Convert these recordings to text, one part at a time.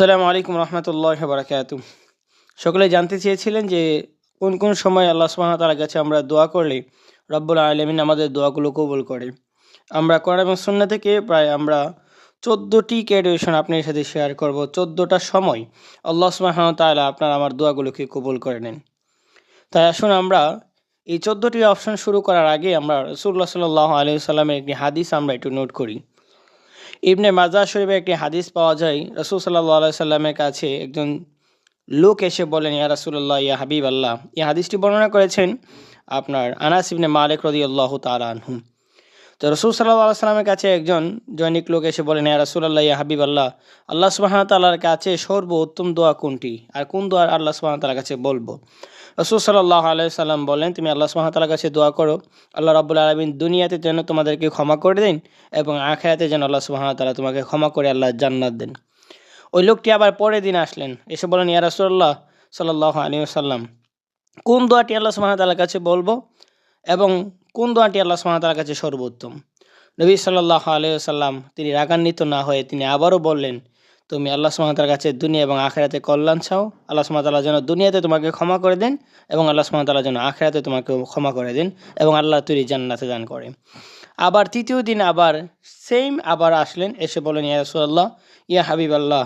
আসসালামু আলাইকুম রহমতুল্লাহ বারাকাতু। সকলে জানতে চেয়েছিলেন যে কোন কোন সময় আল্লাহ ওয়া কাছে আমরা দোয়া করলে রব্বুল আলামিন আমাদের দোয়াগুলো কবুল করে। আমরা কোরআন এবং সুন্নাহ থেকে প্রায় আমরা চোদ্দোটি ক্যাডুয়েশন আপনার সাথে শেয়ার করব। চোদ্দোটা সময় আল্লাহ তাআলা আপনার আমার দোয়াগুলোকে কবুল করে নেন। তাই আসুন আমরা এই চোদ্দোটি অপশন শুরু করার আগে আমরা রসুল্লাহ সাল্লাহ আলি সাল্লামের একটি হাদিস আমরা একটু নোট করি। ইবনে মাজার শরীফে একটি হাদিস পাওয়া যায়, রসুল আলাই সাল্লামের কাছে একজন লোক এসে বলেন, ইয়া রাসুল্লাহ ইয়া হাবিব আল্লাহ। এই হাদিসটি বর্ণনা করেছেন আপনার আনাস ইবনে মালিক রদি আল্লাহ তালানহুম তো রসুল সাল্লাহ সাল্লামের কাছে একজন জৈনিক লোক এসে বলেন, ইয়া রাসুল্লাহ ইয়া হাবিব আল্লাহ আল্লাহ সুবাহ তাল্লার কাছে সর্ব উত্তম দোয়া কোনটি? আর কোন দোয়া আল্লাহ সুবাহ তাল্লার কাছে বলব? রসুল সাল্লাহ আলাইসাল্লাম বলেন, তুমি আল্লাহ সুবাহতালার কাছে দোয়া করো। আল্লাহ রাবুল আলমিন দুনিয়াতে যেন তোমাদেরকে ক্ষমা করে দিন এবং আখায়াতে যেন আল্লাহ সুবাহতালা তোমাকে ক্ষমা করে আল্লাহ জান্নাত দেন। ওই লোকটি আবার পরের দিন আসলেন, এসে বলেন, ইয়া রাসুল্লাহ সাল্লাহ আলী সাল্লাম কোন দোয়াটি আল্লাহ সুবাহতালার কাছে বলব এবং কোন দোয়াটি আল্লাহ সুবাহতালার কাছে সর্বোত্তম? নবী সাল্লাহ আলিয়া সাল্লাম তিনি রাগান্বিত না হয়ে তিনি আবারও বললেন তুমি আল্লাহ সুমাতার কাছে দুনিয়া এবং আখেরাতে কল্যাণ চাও। আল্লাহ সুমাতাল্লাহ যেন দুনিয়াতে তোমাকে ক্ষমা করে দেন এবং আল্লাহ সুমাতাল্লাহ যেন আখেরাতে তোমাকে ক্ষমা করে দেন এবং আল্লাহ তুরি জান্নাতে দান করে। আবার তৃতীয় দিন আবার সেম আবার আসলেন, এসে বলেন, ইয়া রসুল্লাহ ইয়া হাবিব আল্লাহ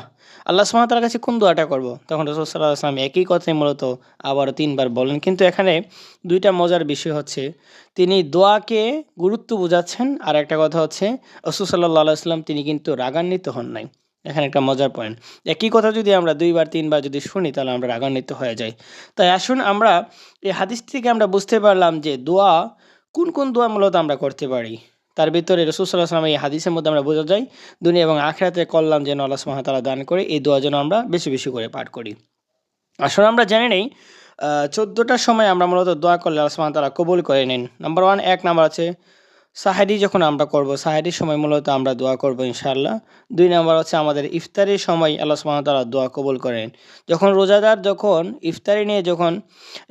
আল্লাহ সুমাতার কাছে কোন দোয়াটা করব? তখন রসুল সাল্লাহ আসলাম একই কথাই মূলত আবার তিনবার বলেন। কিন্তু এখানে দুইটা মজার বিষয় হচ্ছে, তিনি দোয়াকে গুরুত্ব বোঝাচ্ছেন, আর একটা কথা হচ্ছে, রসুল সাল্লাহ আসলাম তিনি কিন্তু রাগান্বিত হন নাই। এখানে একটা মজার পয়েন্ট একই কথা যদি আমরা দুইবার, তিনবার যদি শুনি, তাহলে আমরা রাগান্বিত হয়ে যাই। তাই আসুন আমরা এই হাদিস থেকে আমরা বুঝতে পারলাম যে দোয়া কোন কোন দোয়া মূলত আমরা করতে পারি? তার ভিতরে রসুল্লাহ আসলাম এই হাদিসের মধ্যে আমরা বোঝা যাই দুনিয়া এবং আখড়াতে কল্যাণ যেন আল্লাহ সুমাতালা দান করে, এই দোয়া যেন আমরা বেশি বেশি করে পাঠ করি। আসলে আমরা জানি নেই চোদ্দোটার সময় আমরা মূলত দোয়া করলে আল্লাহ সুমাতালা কবুল করে নিন। নাম্বার ওয়ান এক নাম্বার আছে সাহারি যখন আমরা করব, সাহারির সময় মূলত আমরা দোয়া করব ইনশাআল্লাহ। দুই নম্বর হচ্ছে আমাদের ইফতারির সময় আল্লাহ সুবাহতালা দোয়া কবুল করেন। যখন রোজাদার যখন ইফতারি নিয়ে যখন,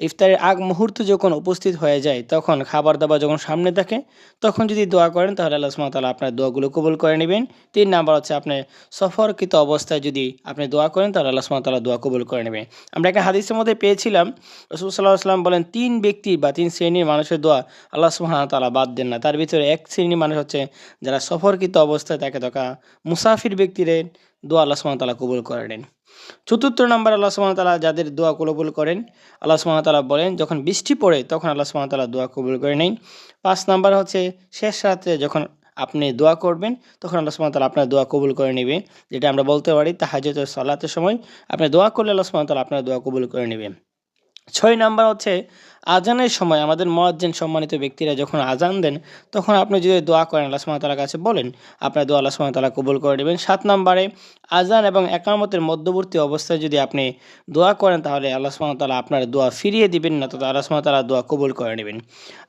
ইফতারের আগ মুহূর্ত যখন উপস্থিত হয়ে যায়, তখন খাবার দাবার যখন সামনে থাকে, তখন যদি দোয়া করেন, তাহলে আল্লাহ সুবাহতালা আপনার দোয়াগুলো কবুল করে নেবেন। তিন নাম্বার হচ্ছে আপনি সফরকৃত অবস্থায় যদি আপনি দোয়া করেন, তাহলে আল্লাহ সুবাহতালা দোয়া কবুল করে নেবেন। আমরা একটা হাদিসের মধ্যে পেয়েছিলাম, রসুল সাল্লাহ আসলাম বলেন, তিন ব্যক্তি বা তিন শ্রেণির মানুষের দোয়া আল্লাহ সুবাহতালা বাদ দেন না। তার ভিতরে ভিতরে এক শ্রেণি মানুষ হচ্ছে যারা সফরকৃত অবস্থায় তাকে থাকা মুসাফির ব্যক্তিদের দোয়া আল্লাহ সুমতালা কবুল করে নেন। চতুর্থ নম্বর আল্লাহ সুমতালা যাদের দোয়া কবুল করেন, আল্লাহ সুমতালা বলেন, যখন বৃষ্টি পড়ে তখন আল্লাহ সুমতালা দোয়া কবুল করে নেন। পাঁচ নম্বর হচ্ছে শেষ রাত্রে যখন আপনি দোয়া করবেন, তখন আল্লাহ সুমতালা আপনার দোয়া কবুল করে নেবে। যেটা আমরা বলতে পারি তাহাজত সালাতের সময়, আপনি দোয়া করলে আল্লাহ সুমতালা আপনার দোয়া কবুল করে নেবেন ছয় নাম্বার হচ্ছে, আজানের সময় আমাদের মজ্জেন সম্মানিত ব্যক্তিরা যখন আজান দেন, তখন আপনি যদি দোয়া করেন, আল্লাহ সুমাতালার কাছে বলেন, আপনার দোয়া আল্লাহ সুমাতালা কবুল করে নেবেন। সাত নম্বরে, আজান এবং একামতের মধ্যবর্তী অবস্থায় যদি আপনি দোয়া করেন, তাহলে আল্লাহ সুমাতালা আপনার দোয়া ফিরিয়ে দিবেন, না তো আল্লাহ সুমাতালা দোয়া কবুল করে নেবেন।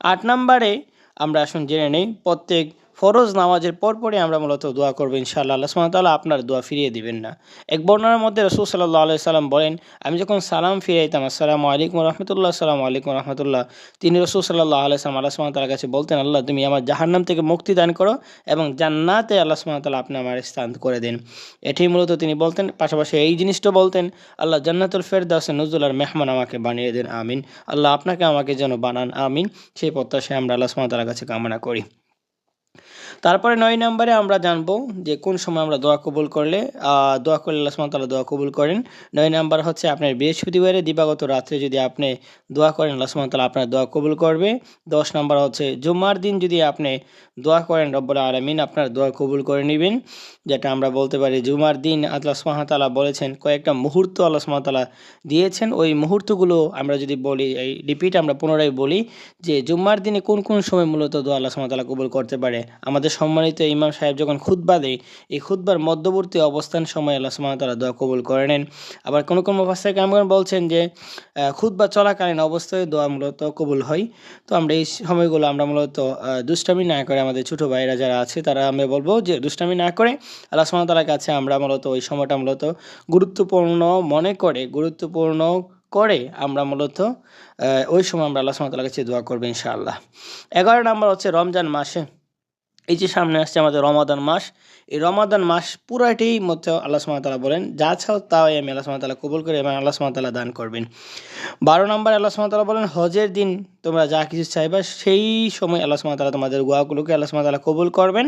আট নম্বরে, আমরা আসুন জেনে নেই, প্রত্যেক ফরজ নামাজের পরপরই আমরা মূলত দোয়া করব ইনশাআল্লাহ। আল্লাহ সুমাতাল্লাহ আপনার দোয়া ফিরিয়ে দিবেন না। এক বর্ণনার মধ্যে রসুল সাল্লাহ আলাই সাল্লাম বলেন, আমি যখন সালাম ফিরাইতাম, আসসালামু আলাইকুম রহমতুল্লাহ সালাম আলাইকুম রহমতুল্লাহ। তিনি রসুল সাল্লাহ আলাই সালাম আল্লাহ সুমাতার কাছে বলতেন, আল্লাহ, তুমি আমার জাহান্নাম থেকে মুক্তি দান করো এবং জান্নাতে আল্লাহ সুমাতাল্লাহ আপনি আমার স্থান করে দেন। এটি মূলত তিনি বলতেন, পাশাপাশি এই জিনিসটা বলতেন, আল্লাহ, জান্নাতুল ফেরদাউসে নজরুল্লার মেহমান আমাকে বানিয়ে দেন, আমিন। আল্লাহ আপনাকে আমাকে যেন বানান, আমিন। সেই প্রত্যাশায় আমরা আল্লাহ সুমাতার কাছে কামনা করি। তারপরে নয় নম্বরে আমরা জানব যে কোন সময় আমরা দোয়া কবুল করলে দোয়া করলে আল্লাহ তালা দোয়া কবুল করেন। নয় নম্বর হচ্ছে আপনার বৃহস্পতিবারে দিবাগত রাত্রে যদি আপনি দোয়া করেন, আল্লাহ তালা আপনার দোয়া কবুল করবে। দশ নম্বর হচ্ছে জুম্মার দিন যদি আপনি দোয়া করেন, রব্বুল আলমিন আপনার দোয়া কবুল করে নেবেন। যেটা আমরা বলতে পারি জুমার দিন আল্লাহ সুমাতালা বলেছেন, কয়েকটা মুহূর্ত আল্লাহ সুমাতালা দিয়েছেন। ওই মুহূর্তগুলো আমরা যদি বলি, এই রিপিট আমরা পুনরায় বলি যে জুম্মার দিনে কোন কোন সময় মূলত দোয়া আল্লাহ সুমাতালা কবুল করতে পারে? আমাদের সম্মানিত ইমাম সাহেব যখন খুদ্া দেয়, এই খুদ্বার মধ্যবর্তী অবস্থান সময় আল্লাহ সুমাতালা দোয়া কবুল করে নেন। আবার কোনো কোনো অবস্থায় কেমন বলছেন যে খুদ্া চলাকালীন অবস্থায় দোয়া মূলত কবুল হয়। তো আমরা এই সময়গুলো আমরা মূলত দুষ্টামি না করে আমাদের ছোটো ভাইরা যারা আছে, তারা আমরা বলব যে দুষ্টামি না করে আল্লাহ সুমতালার কাছে আমরা মূলত ওই সময়টা মূলত গুরুত্বপূর্ণ মনে করে, গুরুত্বপূর্ণ করে আমরা মূলত ওই সময় আমরা আল্লাহ সুমতালার কাছে দোয়া করব ইনশাআল্লাহ। এগারো নম্বর হচ্ছে রমজান মাসে এই যে সামনে আসছে আমাদের রমাদান মাস এই রমাদান মাস পুরাটি মধ্যে আল্লাহ সুমতালা বলেন যা চাও তাই আমি আল্লাহ সুমতালা কবুল করে এবং আল্লাহ সুমতালা দান করবেন বারো নম্বর আল্লাহ সুমতালা বলেন হজের দিন তোমরা যা কিছু চাইবা সেই সময় আল্লাহ সুমতালা তোমাদের গোয়াগুলোকে আল্লাহ সুমতালা কবুল করবেন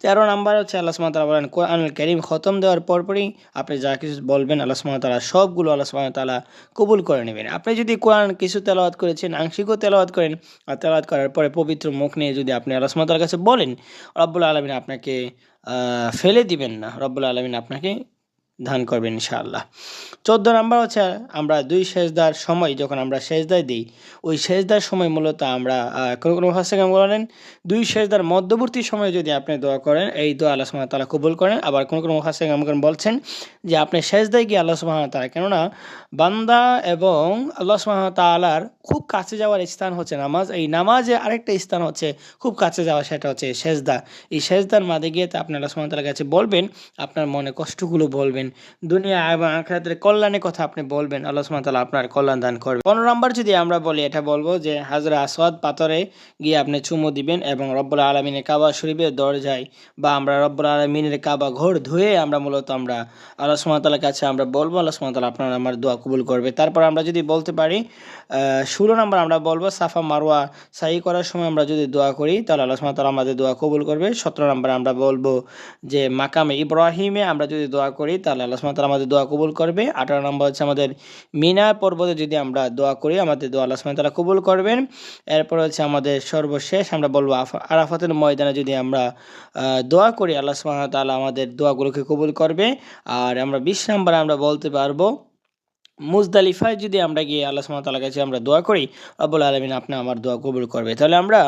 তেরো নাম্বার হচ্ছে আল্লাহ সুমতালা বলেন কোরআনুল করিম খতম দেওয়ার পরপরই আপনি যা কিছু বলবেন আল্লাহ সুমতালা সবগুলো আল্লাহ সুমতালা কবুল করে নেবেন আপনি যদি কোরআন কিছু তেলাওয়াত করেছেন আংশিকও তেলাওয়াত করেন আর তেলাওয়াত করার পরে পবিত্র মুখ নিয়ে যদি আপনি আল্লাহ সুমতালার কাছে বলেন রব্বুল আলমিন আপনাকে ফেলে দিবেন না রব্বুল আলমিন আপনাকে। দান করবেন ইনশাআল্লাহ। চোদ্দ নাম্বার হচ্ছে আমরা দুই সেজদার সময় যখন আমরা সেজদায় দিই, ওই সেজদার সময় মূলত আমরা কোনো কোনো ভাষাকে বলেন? দুই সেজদার মধ্যবর্তী সময়ে যদি আপনি দোয়া করেন, এই দোয়া আল্লাহ সুবহানাহু তালা কবুল করেন। আবার কোনো কোনো ভাষাকে আমাকে বলছেন যে আপনি সেজদায় গিয়ে আল্লাহ সুবহানাহু ওয়া তাআলা, কেননা বান্দা এবং আল্লাহ সুবহানাহু ওয়া তাআলার খুব কাছে যাওয়ার স্থান হচ্ছে নামাজ। এই নামাজে আরেকটা স্থান হচ্ছে খুব কাছে যাওয়া, সেটা হচ্ছে সেজদা। এই সেজদার মাঝে গিয়ে তো আপনি আল্লাহ সুবহানাহু ওয়া তাআলার কাছে বলবেন, আপনার মনে কষ্টগুলো বলবেন দুনিয়া এবং আখেরাতের কল্যাণের কথা আপনি বলবেন, আল্লাহ তাআলা আপনার কল্যাণ দান করবে। পনেরো নম্বর যদি আমরা বলি, এটা বলব যে হাজরা আসওয়াদ পাথরে গিয়ে আপনি চুমু দিবেন এবং রব্বুল আলমিনের কাবা শরীফের দরজায় বা আমরা রব্বুল আলমিনের কাবা ঘর ধুয়ে আমরা মূলত আমরা আল্লাহ সুমতালার কাছে আমরা বলব, আল্লাহ সুমতালা আপনার আমার দোয়া কবুল করবে। তারপর আমরা যদি বলতে পারি ষোলো নম্বর আমরা বলব, সাফা মারোয়া সাই করার সময় আমরা যদি দোয়া করি, তাহলে আল্লাহ সুমতালা আমাদের দোয়া কবুল করবে। সতেরো নম্বর আমরা বলব যে মাকামে ইব্রাহিমে আমরা যদি দোয়া করি, তাহলে আল্লাহ সুমতালা আমাদের দোয়া কবুল করবে। আঠারো নম্বর হচ্ছে আমাদের মিনা পর্বতে যদি আমরা দোয়া করি, আমাদের দোয়া আল্লাহ সুমতালা কবুল করবেন। এরপর হচ্ছে আমাদের সর্বশেষ আমরা বলব আরাফাতের ময়দানে যদি আমরা দোয়া করি, আল্লাহ তাআলা আমাদের দোয়াগুলোকে কবুল করবে। আর আমরা বিশ নম্বরে আমরা বলতে পারব, মুজদালিফায় যদি আমরা গিয়ে আল্লাহ তাআলার কাছে আমরা দোয়া করি, রব্বুল আলামিন আপনি আমার দোয়া কবুল করবে। তাহলে আমরা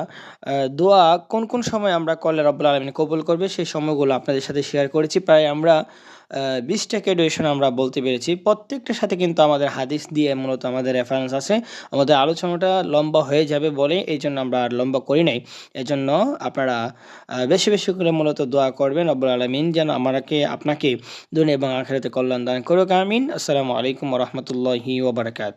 দোয়া কোন কোন সময় আমরা করলে রব্বুল আলামিন কবুল করবে, সেই সময়গুলো আপনাদের সাথে শেয়ার করেছি। প্রায় আমরা বিশটাকে ক্যাডুয়েশন আমরা বলতে পেরেছি। প্রত্যেকটার সাথে কিন্তু আমাদের হাদিস দিয়ে মূলত আমাদের রেফারেন্স আছে। আমাদের আলোচনাটা লম্বা হয়ে যাবে বলে এই জন্য আমরা আর লম্বা করি নাই। এজন্য আপনারা বেশি বেশি করে মূলত দোয়া করবেন রব্বুল আলমিন যেন আমাকে আপনাকে দুনিয়া এবং আখেরাতে কল্যাণ দান করুক। আমিন। আসসালামু আলাইকুম রহমতুল্লাহি ওবরাকাত